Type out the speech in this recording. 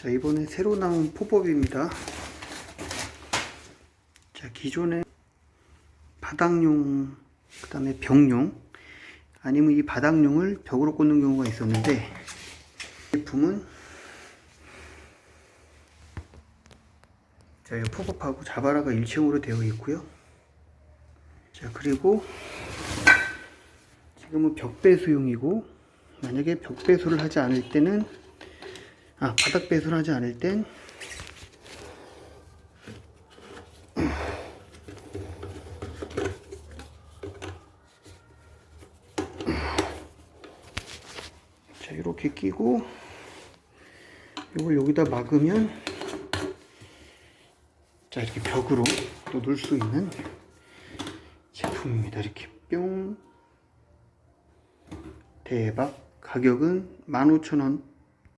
자, 이번에 새로 나온 포법입니다. 자, 기존에 바닥용, 그 다음에 벽용, 아니면 이 바닥용을 벽으로 꽂는 경우가 있었는데, 제품은 자, 이 포법하고 자바라가 일체형으로 되어 있고요. 자, 그리고 지금은 벽배수용이고, 만약에 벽배수를 하지 않을 때는 아, 바닥 배수를 하지 않을 땐. 자, 이렇게 끼고 이걸 여기다 막으면 자, 이렇게 벽으로 또 놓을 수 있는 제품입니다. 이렇게 뿅. 대박. 가격은 15,000원